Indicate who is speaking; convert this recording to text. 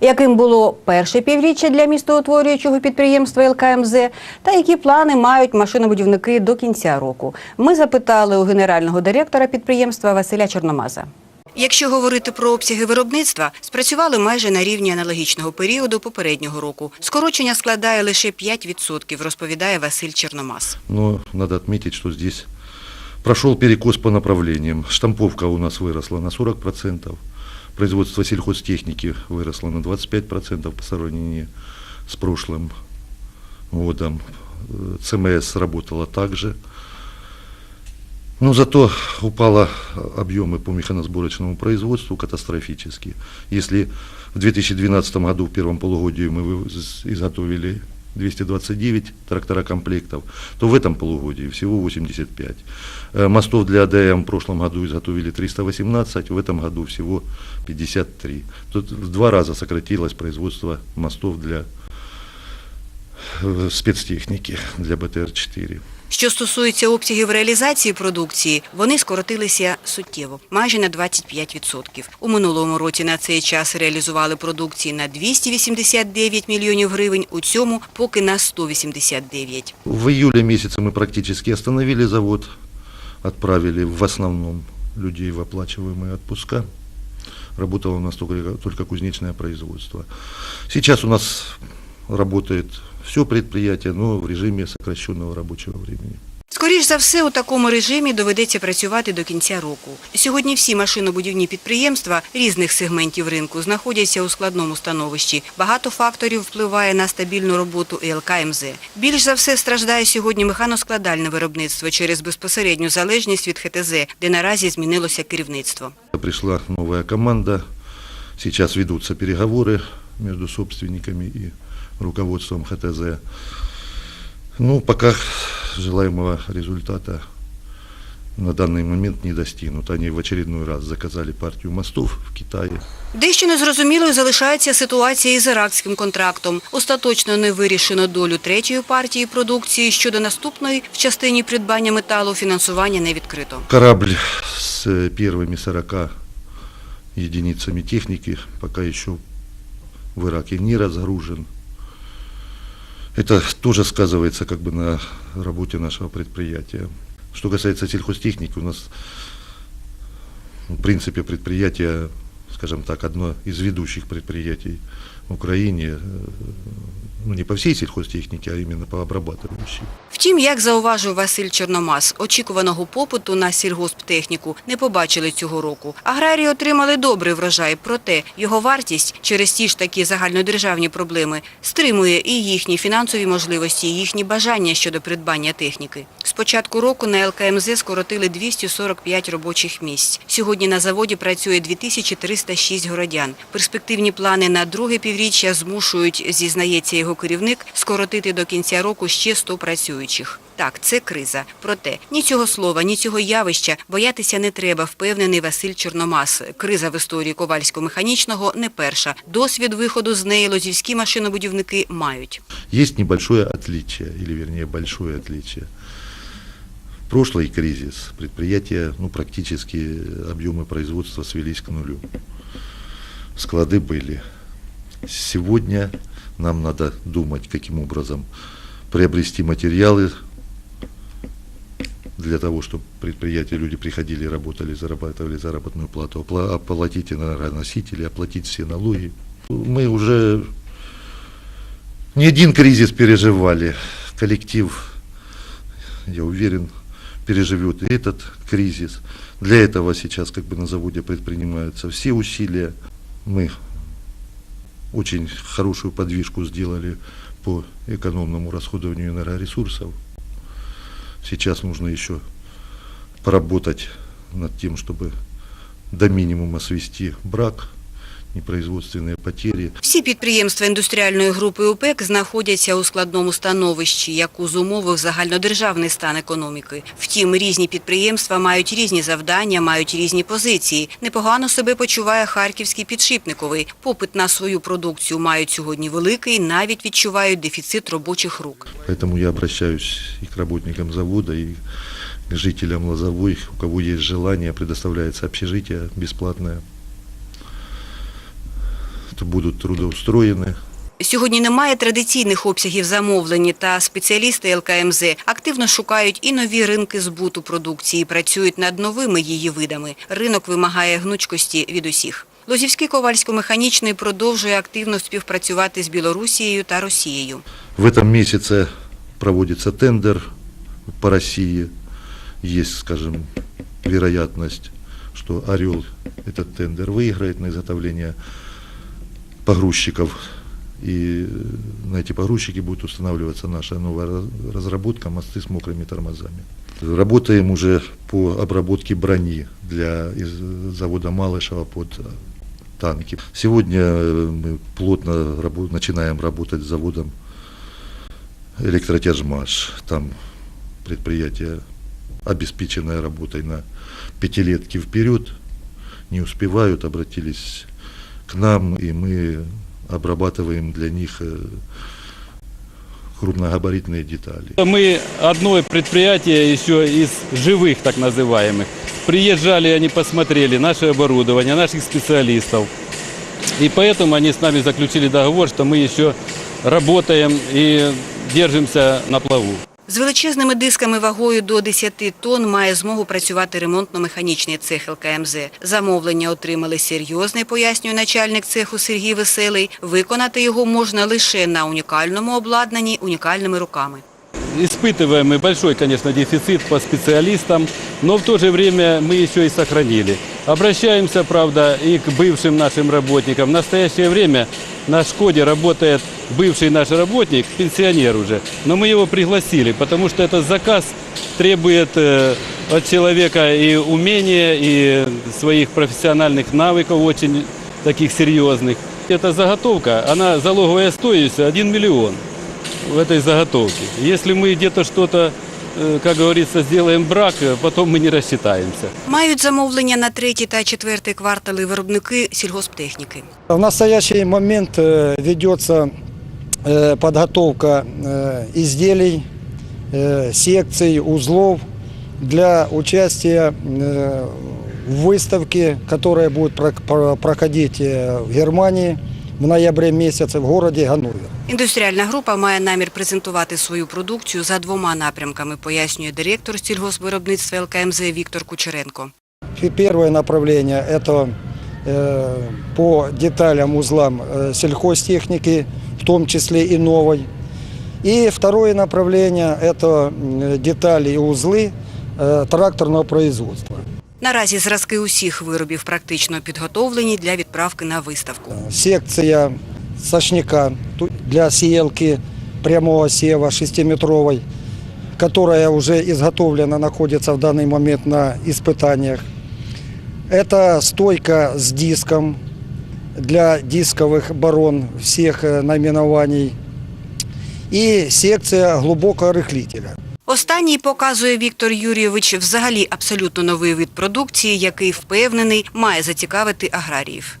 Speaker 1: Яким було перше півріччя для містоутворюючого підприємства ЛКМЗ та які плани мають машинобудівники до кінця року? Ми запитали у генерального директора підприємства Василя Чорномаза. Якщо говорити про обсяги виробництва, спрацювали майже на рівні аналогічного періоду попереднього року. Скорочення складає лише 5%, розповідає Василь Чорномаз.
Speaker 2: Но надо отметить, что здесь прошел перекос по направлениям. Штамповка у нас выросла на 40%, производство сельхозтехники выросло на 25% по сравнению с прошлым годом. Э, ЦМС работала также. Но зато упало объемы по механосборочному производству катастрофически. Если в 2012 году в первом полугодии мы изготовили 229 трактора комплектов, то в этом полугодии всего 85. Э, Мостов для АДМ в прошлом году изготовили 318, в этом году всего 53. Тут в два раза сократилось производство мостов для э, спецтехники, для БТР-4.
Speaker 1: Що стосується обсягів реалізації продукції, вони скоротилися суттєво, майже на 25%. У минулому році на цей час реалізували продукції на 289 мільйонів гривень, у цьому поки на 189.
Speaker 2: В июле месяце мы практически остановили завод, отправили в основном людей в оплачиваемые отпуска. Работало у нас только, только производство. Сейчас у нас работает все предприятие, но в режиме сокращенного рабочего времени.
Speaker 1: Скоріш за все, у такому режимі доведеться працювати до кінця року. Сьогодні всі машинобудівні підприємства різних сегментів ринку знаходяться у складному становищі. Багато факторів впливає на стабільну роботу ІЛК МЗ. Більш за все страждає сьогодні механоскладальне виробництво через безпосередню залежність від ХТЗ, де наразі змінилося керівництво.
Speaker 2: Пришла новая команда, сейчас ведутся переговоры между собственниками и руководством ХТЗ. Ну, пока желаемого результата на данный момент не достигнут. Они в очередной раз заказали партию мостов в Китае.
Speaker 1: Дещо незрозумілою залишається ситуація із іракським контрактом. Остаточно не вирішено долю третьої партії продукції. Щодо наступної в частині придбання металу фінансування не відкрито.
Speaker 2: Корабль с э, первыми 40 единицами техники пока еще в Ираке не разгружен. Это тоже сказывается как бы на работе нашего предприятия. Что касается сельхозтехники, у нас в принципе предприятие, скажем так, одно из ведущих предприятий в Украине, э, ну не по всей сельхозтехнике, а именно по обрабатывающей.
Speaker 1: Втім, як зауважив Василь Чорномаз, очікуваного попиту на сільгосптехніку не побачили цього року. Аграрії отримали добрий врожай, проте його вартість через ті ж такі загальнодержавні проблеми стримує і їхні фінансові можливості, і їхні бажання щодо придбання техніки. З початку року на ЛКМЗ скоротили 245 робочих місць. Сьогодні на заводі працює 2306 городян. Перспективні плани на друге півріччя змушують, зізнається його керівник, скоротити до кінця року ще 100 працюючих. Так, це криза. Проте ні цього слова, ні цього явища боятися не треба, впевнений Василь Чорномас. Криза в історії Ковальсько-механічного не перша. Досвід виходу з неї лозівські машинобудівники мають.
Speaker 2: Есть небольшое отличие, или вернее большое отличие. В прошлый кризис предприятия, ну, практически объемы производства свелись к нулю. Склады были. Сегодня нам надо думать, каким образом приобрести материалы для того, чтобы предприятия, люди приходили, работали, зарабатывали заработную плату, опла- оплатить энергоносители, оплатить все налоги. Мы уже не один кризис переживали. Коллектив, я уверен, переживет и этот кризис. Для этого сейчас как бы на заводе предпринимаются все усилия. Мы очень хорошую подвижку сделали по экономному расходованию энергоресурсов. Сейчас нужно еще поработать над тем, чтобы до минимума свести брак, непроизводственные потери.
Speaker 1: Всі підприємства індустріальної групи ОПЕК знаходяться у складному становищі, яку зумовив загальнодержавний стан економіки. Втім, різні підприємства мають різні завдання, мають різні позиції. Непогано себе почуває харківський підшипниковий. Попит на свою продукцію мають сьогодні великий, навіть відчувають дефіцит робочих рук.
Speaker 2: Поэтому я обращаюсь и к работникам завода, и к жителям Лозовой, у кого есть желание, предоставляется общежитие бесплатное будут трудоустроены.
Speaker 1: Сьогодні немає традиційних обсягів замовлень, та спеціалісти ЛКМЗ активно шукають і нові ринки збуту продукції, працюють над новими її видами. Ринок вимагає гнучкості від усіх. Лозівський ковальсько-механічний продовжує активно співпрацювати з Білорусією та Росією.
Speaker 2: В этом месяце проводится тендер по России. Есть, скажем, вероятность, что «Орел» этот тендер выиграет на изготовление погрузчиков. И э, на эти погрузчики будет устанавливаться наша новая раз- разработка мосты с мокрыми тормозами. Работаем уже по обработке брони для завода Малышева под танки. Сегодня э, мы плотно рабо- начинаем работать с заводом электротяжмаш. Там предприятие, обеспеченное работой на пятилетки вперед, не успевают, обратились к нам, и мы обрабатываем для них э, крупногабаритные детали.
Speaker 3: Мы одно предприятие еще из живых, так называемых. Приезжали, они посмотрели наше оборудование, наших специалистов. И поэтому они с нами заключили договор, что мы еще работаем и держимся на плаву.
Speaker 1: З величезними дисками вагою до 10 тонн має змогу працювати ремонтно-механічний цех ЛКМЗ. Замовлення отримали серйозне, пояснює начальник цеху Сергій Веселий. Виконати його можна лише на унікальному обладнанні, унікальними руками.
Speaker 3: Испытываем мы большой, конечно, дефицит по специалистам, но в то же время мы еще и сохранили. Обращаемся, правда, и к бывшим нашим работникам. В настоящее время на «Шкоде» работает бывший наш работник, пенсионер уже, но мы его пригласили, потому что этот заказ требует э, от человека и умения, и своих профессиональных навыков очень таких серьезных. Эта заготовка, она залоговая стоимость 1 миллион в этой заготовке. Если мы где-то что-то, э, как говорится, сделаем брак, э, потом мы не рассчитаемся.
Speaker 1: Мають замовлення на третій та четвертий квартали виробники сільгосптехніки.
Speaker 4: В настоящий момент э, ведется э, подготовка э, изделий, э, секций, узлов для участия э, в выставке, которая будет прок- про- проходить э, в Германии в ноябре месяце в городе Ганновер.
Speaker 1: Індустріальна група має намір презентувати свою продукцію за двома напрямками, пояснює директор сільгоспвиробництва ЛКМЗ Віктор Кучеренко.
Speaker 4: И Первое направление – это э, по деталям, узлам э, сельхозтехники, в том числе и новой. И второе направление – это м, детали и узлы э, тракторного производства.
Speaker 1: Наразі зразки усіх виробів практично підготовлені для відправки на виставку.
Speaker 4: Секция сошника ту- для сеялки прямого сева 6-метровой, которая уже изготовлена, находится в данный момент на испытаниях. Это стойка с диском для дисковых барон всех э, наименований. И секция глубокого рыхлителя.
Speaker 1: Останній показує Віктор Юрійович взагалі абсолютно новий вид продукції, який впевнений має зацікавити аграріїв.